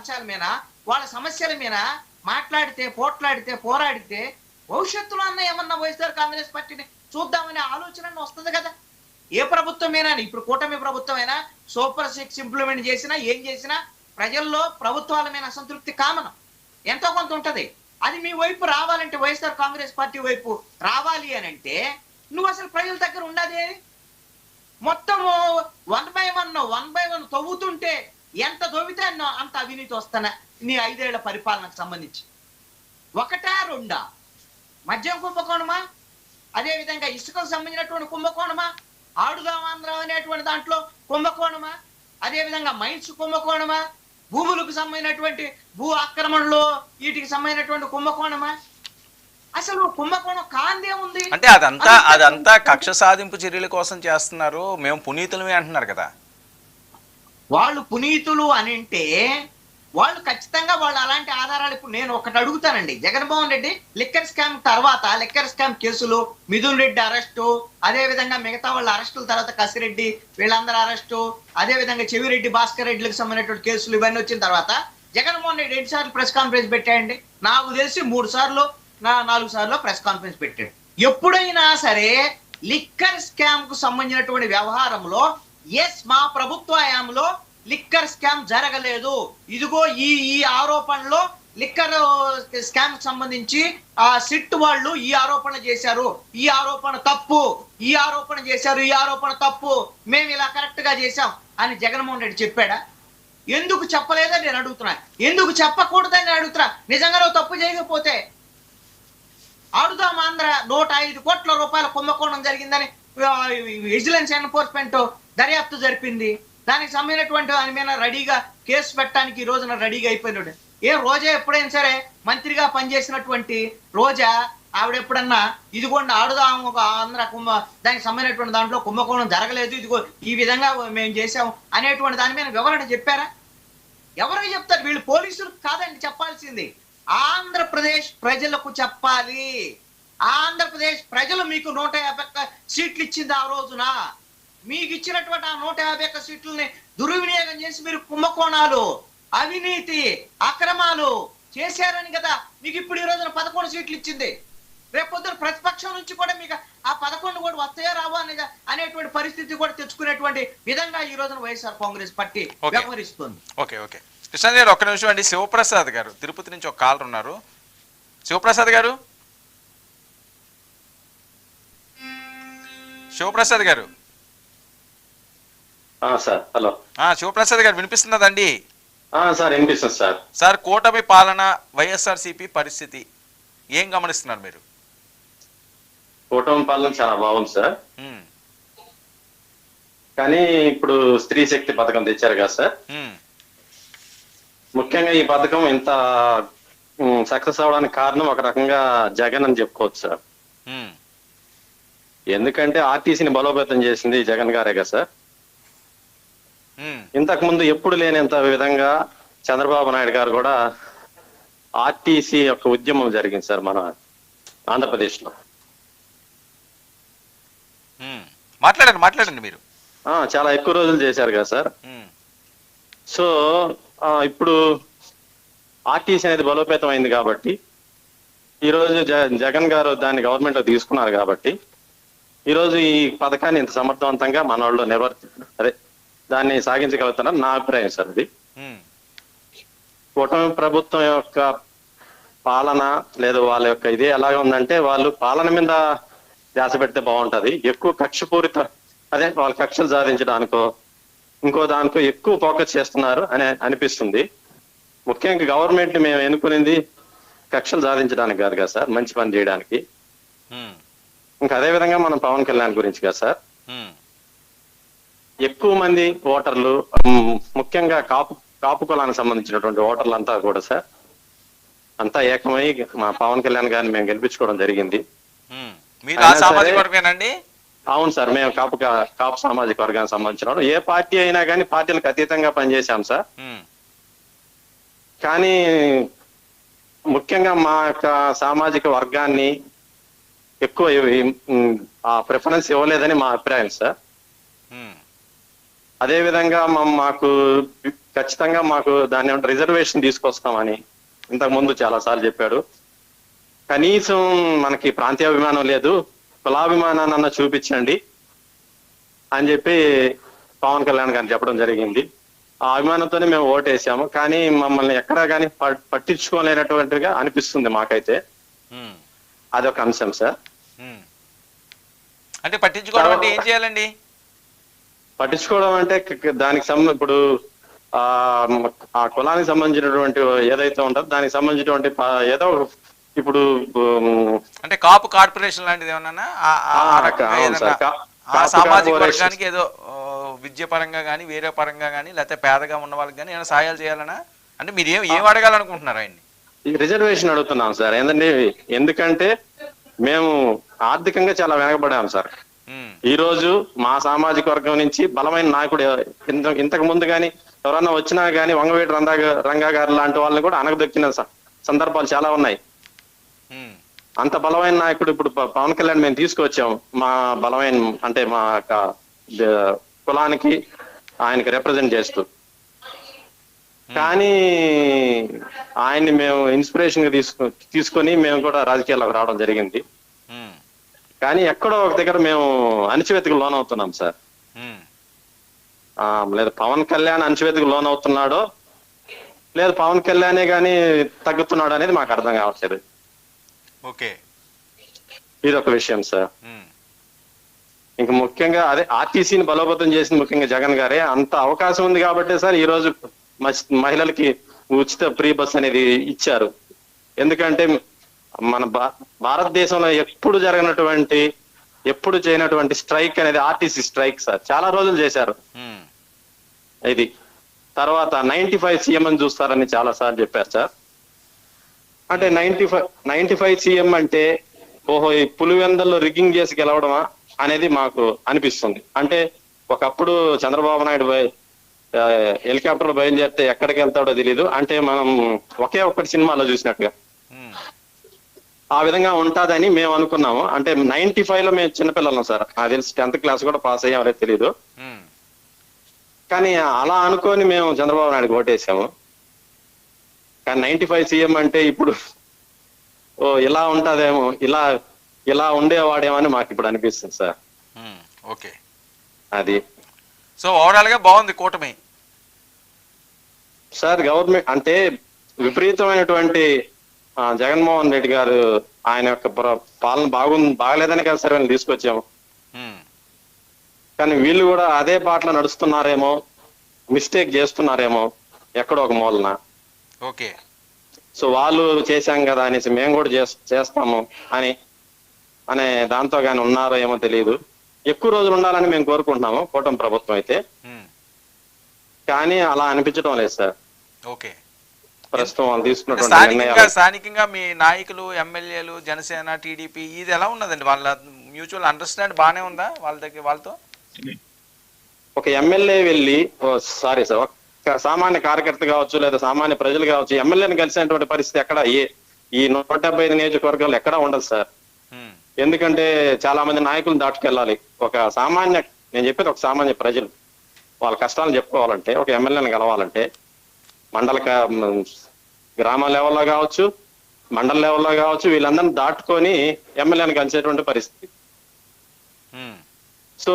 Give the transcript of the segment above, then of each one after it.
అంశాల మీద వాళ్ళ సమస్యల మీద మాట్లాడితే పోట్లాడితే పోరాడితే భవిష్యత్తులో అన్న ఏమన్నా వైఎస్ఆర్ కాంగ్రెస్ పార్టీని చూద్దామనే ఆలోచన వస్తుంది కదా. ఏ ప్రభుత్వమైనా ఇప్పుడు కూటమి ప్రభుత్వమైనా సూపర్ సిక్స్ ఇంప్లిమెంట్ చేసినా ఏం చేసినా ప్రజల్లో ప్రభుత్వాల మీద అసంతృప్తి కామనం. ఎంతో కొంత ఉంటది. అది మీ వైపు రావాలంటే వైఎస్ఆర్ కాంగ్రెస్ పార్టీ వైపు రావాలి అని అంటే నువ్వు అసలు ప్రజల దగ్గర ఉండదే మొత్తం one by one one by one తవ్వుతుంటే ఎంత తవ్వితే అంత అవినీతి వస్తానా. నీ ఐదేళ్ళ పరిపాలనకు సంబంధించి. ఒకటా రెండా? మద్యం కుంభకోణమా? అదేవిధంగా ఇసుకకు సంబంధించినటువంటి కుంభకోణమా? ఆడుదామాంధ్ర అనేటువంటి దాంట్లో కుంభకోణమా? అదేవిధంగా మైన్స్ కుంభకోణమా? భూములకు సంబంధించినటువంటి భూ ఆక్రమణలో వీటికి సంబంధించినటువంటి కుంభకోణమా? అసలు కుంభకోణం కాందే ఉంది. అంటే అదంతా అదంతా కక్ష సాధింపు చర్యల కోసం చేస్తున్నారు. మేము పునీతులమే అంటున్నారు కదా. వాళ్ళు పునీతులు అని అంటే వాళ్ళు ఖచ్చితంగా వాళ్ళు అలాంటి ఆధారాలు ఇప్పుడు నేను ఒకటి అడుగుతానండి. జగన్మోహన్ రెడ్డి లిక్కర్ స్కామ్ తర్వాత లిక్కర్ స్కామ్ కేసులు మిథున్ రెడ్డి అరెస్టు అదేవిధంగా మిగతా వాళ్ళ అరెస్టుల తర్వాత కసిరెడ్డి వీళ్ళందరూ అరెస్టు అదే విధంగా చెవిరెడ్డి భాస్కర్ రెడ్డిలకు సంబంధించినటువంటి కేసులు ఇవన్నీ వచ్చిన తర్వాత జగన్మోహన్ రెడ్డి రెండు సార్లు ప్రెస్ కాన్ఫరెన్స్ పెట్టాయండి. నాకు తెలిసి మూడు సార్లు నా నాలుగు సార్లు ప్రెస్ కాన్ఫరెన్స్ పెట్టాడు. ఎప్పుడైనా సరే లిక్కర్ స్కామ్కు సంబంధించినటువంటి వ్యవహారంలో ఎస్ మా ప్రభుత్వ హయాంలో లిక్కర్ స్కామ్ జరగలేదు. ఇదిగో ఈ ఈ ఆరోపణలో లిక్కర్ స్కామ్ uh, సంబంధించి ఆ సిట్ వాళ్ళు ఈ ఆరోపణ చేశారు. ఈ ఆరోపణ తప్పు. ఈ ఆరోపణ చేశారు ఈ ఆరోపణ తప్పు. మేము ఇలా కరెక్ట్గా చేశాం అని జగన్మోహన్ రెడ్డి చెప్పాడా? ఎందుకు చెప్పలేదని నేను అడుగుతున్నా. ఎందుకు చెప్పకూడదని నేను అడుగుతున్నా. నిజంగా నువ్వు తప్పు చేయకపోతే ఆడుదాం ఆంధ్ర నూట ఐదు కోట్ల రూపాయల కుంభకోణం జరిగిందని విజిలెన్స్ ఎన్ఫోర్స్మెంట్ దర్యాప్తు జరిపింది. దానికి సంబంధించినటువంటి దాని మీద రెడీగా కేసు పెట్టడానికి ఈ రోజున రెడీగా అయిపోయినాడు. ఏ రోజా ఎప్పుడైనా సరే మంత్రిగా పనిచేసినటువంటి రోజా ఆవిడ ఎప్పుడన్నా ఇదిగోండి ఆడుదాం ఒక ఆంధ్ర కుంభ దానికి సంబంధించినటువంటి దాంట్లో కుంభకోణం జరగలేదు ఇదిగో ఈ విధంగా మేము చేసాం అనేటువంటి దాని మీద వివరణ చెప్పారా? ఎవరికి చెప్తారు? వీళ్ళు పోలీసులు కాదండి చెప్పాల్సింది. ఆంధ్రప్రదేశ్ ప్రజలకు చెప్పాలి. ఆంధ్రప్రదేశ్ ప్రజలు మీకు నూట యాభై సీట్లు ఇచ్చింది ఆ రోజున. మీకు ఇచ్చినటువంటి ఆ నూట యాభై ఒక్క సీట్లని దుర్వినియోగం చేసి మీరు కుంభకోణాలు అవినీతి అక్రమాలు చేశారని కదా మీకు ఇప్పుడు ఈ రోజున పదకొండు సీట్లు ఇచ్చింది. రేపొద్దున ప్రతిపక్షం నుంచి కూడా మీకు ఆ పదకొండు కూడా వస్తాయో రావో అనే అనేటువంటి పరిస్థితి కూడా తెచ్చుకునేటువంటి విధంగా ఈ రోజున వైఎస్ఆర్ కాంగ్రెస్ పార్టీ. వ్యవహరిస్తుంది. Okay okay. కృష్ణ గారు ఒక్క నిమిషం అండి. శివప్రసాద్ గారు తిరుపతి నుంచి ఒక కాలర్ ఉన్నారు. శివప్రసాద్ గారు? శివప్రసాద్ గారు? Sir hello. ఆ, శివప్రసాద్ గారు వినిపిస్తున్నదండి సార్ వినిపిస్తుంది సార్. సార్ కూటమి పాలన వైఎస్ఆర్సీపీ పరిస్థితి ఏం గమనిస్తున్నారు మీరు? కూటమి పాలన చాలా బాగుంది సార్. కానీ ఇప్పుడు స్త్రీ శక్తి పథకం తెచ్చారు కదా సార్. ముఖ్యంగా ఈ పథకం ఇంత సక్సెస్ అవడానికి కారణం ఒక రకంగా జగన్ అని చెప్పుకోవచ్చు సార్. ఎందుకంటే ఆర్టీసీని బలోపేతం చేసింది జగన్ గారే కదా సార్. ఇంతకు ముందు ఎప్పుడు లేనంత విధంగా చంద్రబాబు నాయుడు గారు కూడా ఆర్టీసీ యొక్క ఉద్యమం జరిగింది సార్ మన ఆంధ్రప్రదేశ్లో ఉమ్. మాట్లాడండి మాట్లాడండి మీరు. చాలా ఎక్కువ రోజులు చేశారు కదా సార్. ఉమ్, సో ఇప్పుడు ఆర్టీసీ అనేది బలోపేతం అయింది కాబట్టి ఈరోజు జగన్ గారు దాన్ని గవర్నమెంట్లో తీసుకున్నారు కాబట్టి ఈరోజు ఈ పథకాన్ని ఇంత సమర్థవంతంగా మన వాళ్ళు నిర్వర్తి అదే దాన్ని సాగించగలుగుతున్నారు నా అభిప్రాయం సార్ అది కూటమి ప్రభుత్వం యొక్క పాలన లేదు వాళ్ళ యొక్క ఇదే ఎలాగ ఉందంటే వాళ్ళు పాలన మీద ధ్యాస పెడితే బాగుంటది. ఎక్కువ కక్షపూరిత అదే వాళ్ళ కక్షలు సాధించడానికో ఇంకో దానికో ఎక్కువ ఫోకస్ చేస్తున్నారు అని అనిపిస్తుంది. ముఖ్యంగా గవర్నమెంట్ మేము ఎన్నుకునింది కక్షలు సాధించడానికి కాదు కదా సార్ మంచి పని చేయడానికి. ఇంకా అదే విధంగా మనం పవన్ కళ్యాణ్ గురించి కదా సార్. ఎక్కువ మంది ఓటర్లు ముఖ్యంగా కాపు కాపు కులానికి సంబంధించినటువంటి ఓటర్లు అంతా కూడా సార్ అంతా ఏకమై మా పవన్ కళ్యాణ్ గారిని మేము గెలిపించుకోవడం జరిగింది. అవును సార్ మేము కాపు కాపు సామాజిక వర్గానికి సంబంధించిన. ఏ పార్టీ అయినా కానీ పార్టీలకు అతీతంగా పనిచేశాం సార్. కానీ ముఖ్యంగా మా యొక్క సామాజిక వర్గాన్ని ఎక్కువ ఆ ప్రిఫరెన్స్ ఇవ్వలేదని మా అభిప్రాయం సార్. అదే విధంగా మాకు ఖచ్చితంగా మాకు దాన్ని రిజర్వేషన్ తీసుకొస్తామని ఇంతకు ముందు చాలా సార్లు చెప్పాడు. కనీసం మనకి ప్రాంతీయాభిమానం లేదు కులాభిమానాన్ని అన్న చూపించండి అని చెప్పి పవన్ కళ్యాణ్ గారిని చెప్పడం జరిగింది. ఆ అభిమానంతోనే మేము ఓటేసాము. కానీ మమ్మల్ని ఎక్కడా కానీ పట్టించుకోలేనటువంటిగా అనిపిస్తుంది మాకైతే. అదొక అంశం సార్. అంటే పట్టించుకోవడం అంటే ఏం చేయాలండి? పట్టించుకోవడం అంటే దానికి సంబంధ ఇప్పుడు ఆ కులానికి సంబంధించినటువంటి ఏదైతే ఉంటుందో దానికి సంబంధించినటువంటి ఏదో ఇప్పుడు అంటే కాపు కార్పొరేషన్ లాంటిది ఏమన్నా సామాజిక. వర్గానికి ఏదో విద్య పరంగా కానీ వేరే పరంగా కానీ లేకపోతే పేదగా ఉన్న వాళ్ళకి కానీ ఏమైనా సహాయాలు చేయాలనా? అంటే మీరు ఏం ఏం అడగాలనుకుంటున్నారు ఆయన్ని? రిజర్వేషన్ అడుగుతున్నాం సార్. ఏంటంటే ఎందుకంటే మేము ఆర్థికంగా చాలా వెనకబడాం సార్. ఈ రోజు మా సామాజిక వర్గం నుంచి బలమైన నాయకుడు ఇంత ఇంతకు ముందు కానీ ఎవరన్నా వచ్చినా కానీ వంగవేటి రంగా రంగా గారు లాంటి వాళ్ళని కూడా అనగదొక్కిన సందర్భాలు చాలా ఉన్నాయి. అంత బలమైన నాయకుడు ఇప్పుడు పవన్ కళ్యాణ్ మేము తీసుకొచ్చాం. మా బలమైన అంటే మా యొక్క కులానికి ఆయనకి రిప్రజెంట్ చేస్తూ. కానీ ఆయన్ని మేము ఇన్స్పిరేషన్గా తీసుకు తీసుకొని మేము కూడా రాజకీయాల్లోకి రావడం జరిగింది. కానీ ఎక్కడో ఒక దగ్గర మేము అణచివేతకు లోనవుతున్నాం సార్. ఉమ్. ఆ, లేదు పవన్ కళ్యాణ్ అణచివేతకు లోనవుతున్నాడో లేదు పవన్ కళ్యాణే కానీ తగ్గుతున్నాడు అనేది మాకు అర్థం కావట్లేదు. ఓకే. ఇది ఒక విషయం సార్. ఇంకా ముఖ్యంగా అదే ఆర్టీసీని బలోపేతం చేసింది ముఖ్యంగా జగన్ గారే. అంత అవకాశం ఉంది కాబట్టి సార్ ఈ రోజు మహిళలకి ఉచిత ఫ్రీ బస్ అనేది ఇచ్చారు. ఎందుకంటే మన భారతదేశంలో ఎప్పుడు జరగనటువంటి ఎప్పుడు చేయనటువంటి స్ట్రైక్ అనేది ఆర్టీసీ స్ట్రైక్ సార్. చాలా రోజులు చేశారు. ఇది. తర్వాత నైన్టీ ఫైవ్ సీఎం అని చూస్తారని చాలా సార్లు చెప్పారు సార్. అంటే ninety five ninety five CM అంటే ఓహో ఈ పులివెందల్లో రిగ్గింగ్ చేసి గెలవడమా అనేది మాకు అనిపిస్తుంది. అంటే ఒకప్పుడు చంద్రబాబు నాయుడు హెలికాప్టర్ బయలుదేరితే ఎక్కడికి వెళ్తాడో తెలియదు అంటే మనం ఒకే ఒక్కటి సినిమాలో చూసినట్టుగా. ఆ విధంగా ఉంటుందని మేము అనుకున్నాము. అంటే నైన్టీ ఫైవ్లో మేము చిన్నపిల్లలం సార్. నాకు తెలిసి టెన్త్ క్లాస్ కూడా పాస్ అయ్యాం అనేది తెలియదు. కానీ అలా అనుకొని మేము చంద్రబాబు నాయుడు ఓటేసాము. కానీ నైన్టీ ఫైవ్ సీఎం అంటే ఇప్పుడు ఓ ఇలా ఉంటదేమో ఇలా ఇలా ఉండేవాడేమో అని మాకు ఇప్పుడు అనిపిస్తుంది సార్. ఓకే. అది. సో ఓవరాల్గా బాగుంది కూటమి. సార్ గవర్నమెంట్ అంటే విపరీతమైనటువంటి జగన్మోహన్ రెడ్డి గారు ఆయన యొక్క పాలన బాగుంది బాగలేదని కదా సార్ తీసుకొచ్చాము. కానీ వీళ్ళు కూడా అదే బాటలో నడుస్తున్నారేమో మిస్టేక్ చేస్తున్నారేమో ఎక్కడో ఒక మూలన. ఓకే. సో వాళ్ళు చేశాం కదా అనేసి మేము కూడా చేస్- చేస్తాము అని అనే దాంతో కానీ ఉన్నారో ఏమో తెలియదు ఎక్కువ రోజులు ఉండాలని మేము కోరుకుంటున్నాము కూటమి ప్రభుత్వం అయితే. కానీ అలా అనిపించడం లేదు సార్. ఓకే. ప్రస్తుతం వాళ్ళు తీసుకున్నటువంటి స్థానికంగా మీ నాయకులు ఎమ్మెల్యేలు జనసేన టీడీపీ ఇది ఎలా ఉన్నదండి? వాళ్ళ మ్యూచువల్ అండర్స్టాండ్ బాగానే ఉందా వాళ్ళ దగ్గర వాళ్ళతో? ఒక ఎమ్మెల్యే వెళ్ళి సారీ సార్ ఒక సామాన్య కార్యకర్త కావచ్చు లేదా సామాన్య ప్రజలు కావచ్చు ఎమ్మెల్యేని కలిసినటువంటి పరిస్థితి ఎక్కడ? ఏ ఈ నూట డెబ్బై ఐదు నియోజకవర్గాలు ఎక్కడా ఉండదు సార్ ఎందుకంటే చాలా మంది నాయకులు దాటుకెళ్ళాలి. ఒక సామాన్య నేను చెప్పేది ఒక సామాన్య ప్రజలు. వాళ్ళ కష్టాలను చెప్పుకోవాలంటే ఒక ఎమ్మెల్యేని కలవాలంటే మండల గ్రామ లెవెల్లో కావచ్చు మండల లెవెల్లో కావచ్చు వీళ్ళందరినీ దాటుకొని ఎమ్మెల్యేని కలిసేటువంటి పరిస్థితి. సో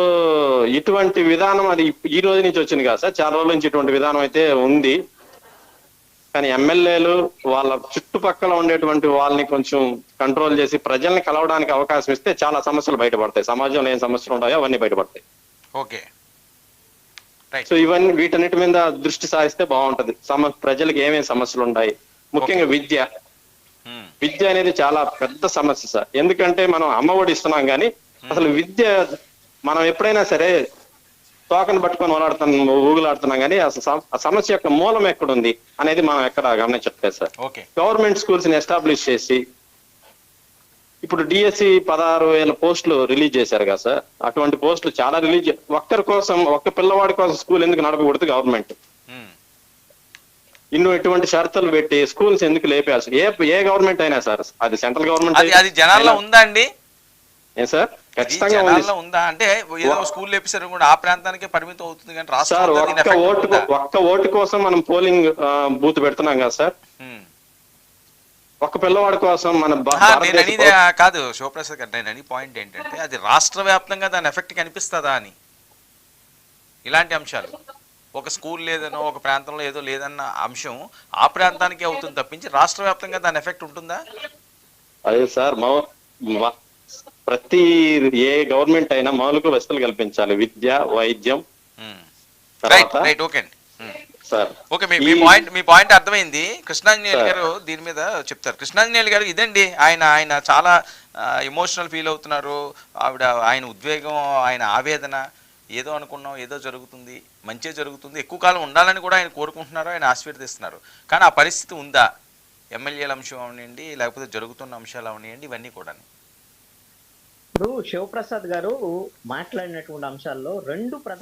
ఇటువంటి విధానం అది ఈ రోజు నుంచి వచ్చింది కదా సార్. చాలా రోజుల నుంచి ఇటువంటి విధానం అయితే ఉంది. కానీ ఎమ్మెల్యేలు వాళ్ళ చుట్టుపక్కల ఉండేటువంటి వాళ్ళని కొంచెం కంట్రోల్ చేసి ప్రజల్ని కలవడానికి అవకాశం ఇస్తే చాలా సమస్యలు బయటపడతాయి. సమాజంలో ఏం సమస్యలు ఉన్నాయో అవన్నీ బయటపడతాయి. ఓకే. సో ఇవన్నీ వీటన్నిటి మీద దృష్టి సారిస్తే బాగుంటది. సమ ప్రజలకు ఏమేమి సమస్యలు ఉన్నాయి ముఖ్యంగా విద్య. ఉమ్, విద్య అనేది చాలా పెద్ద సమస్య సార్. ఎందుకంటే మనం అమ్మఒడి ఇస్తున్నాం కానీ అసలు విద్య మనం ఎప్పుడైనా సరే తోకను పట్టుకొని ఓలాడుతున్నాం ఊగులాడుతున్నాం కానీ అసలు సమస్య యొక్క మూలం ఎక్కడుంది అనేది మనం ఎక్కడ గమనించట్లేదు సార్. గవర్నమెంట్ స్కూల్స్ని ఎస్టాబ్లిష్ చేసి ఇప్పుడు డిఎస్సి పదహారు వేల పోస్టులు రిలీజ్ చేశారు కదా సార్. అటువంటి పోస్టులు చాలా రిలీజ్ ఒక్కరి కోసం ఒక్క పిల్లవాడి కోసం స్కూల్ ఎందుకు నడపకూడదు గవర్నమెంట్? ఇನ್ನು ఇటువంటి షరతులు పెట్టి స్కూల్స్ ఎందుకు లేపేయాల్సి ఏ ఏ గవర్నమెంట్ అయినా సార్ అది సెంట్రల్ గవర్నమెంట్ అది జనాల్లో ఉందా అండి? ఏం సార్? ఖచ్చితంగా ఉంది. అంటే ఏదో స్కూల్ ఎపిసోడ్ కూడా ఆ ప్రాంతానికే పరిమితం అవుతుంది కానీ రాష్ట్రం ఒక్క ఓటు? ఒక్క ఓటు కోసం మనం పోలింగ్ బూత్ పెడుతున్నాం కదా సార్. ఒక్క పిల్లవాడి కోసం మన నేను అనేది కాదు శివప్రసాద్ గారు నేను అని పాయింట్ ఏంటంటే అది రాష్ట్ర వ్యాప్తంగా దాని ఎఫెక్ట్ కనిపిస్తుందా అని. ఇలాంటి అంశాలు. ఒక స్కూల్ లేదనో ఒక ప్రాంతంలో ఏదో లేదన్న అంశం ఆ ప్రాంతానికి అవుతుంది తప్పించి రాష్ట్ర వ్యాప్తంగా దాని ఎఫెక్ట్ ఉంటుందా? అదే సార్ ప్రతి ఏ గవర్నమెంట్ అయినా మౌలిక వసతులు కల్పించాలి. విద్య వైద్యం రైట్ రైట్ ఓకే అండి ఓకే మీ పాయింట్ మీ పాయింట్ అర్థమైంది. కృష్ణాంజనేయులు. గారు దీని మీద చెప్తారు. కృష్ణాంజనేయులు గారు ఇదండి ఆయన ఆయన చాలా ఎమోషనల్ ఫీల్ అవుతున్నారు. ఆవిడ ఆయన ఉద్వేగం ఆయన ఆవేదన ఏదో అనుకున్నాం ఏదో జరుగుతుంది మంచి జరుగుతుంది. ఎక్కువ కాలం ఉండాలని కూడా ఆయన కోరుకుంటున్నారు ఆయన ఆశీర్వదిస్తున్నారు. కానీ ఆ పరిస్థితి ఉందా? ఎమ్మెల్యేల అంశం అవనివ్వండి లేకపోతే జరుగుతున్న అంశాలు అవనివ్వండి ఇవన్నీ కూడా ఇప్పుడు శివప్రసాద్ గారు మాట్లాడినటువంటి అంశాల్లో రెండు ప్రధాన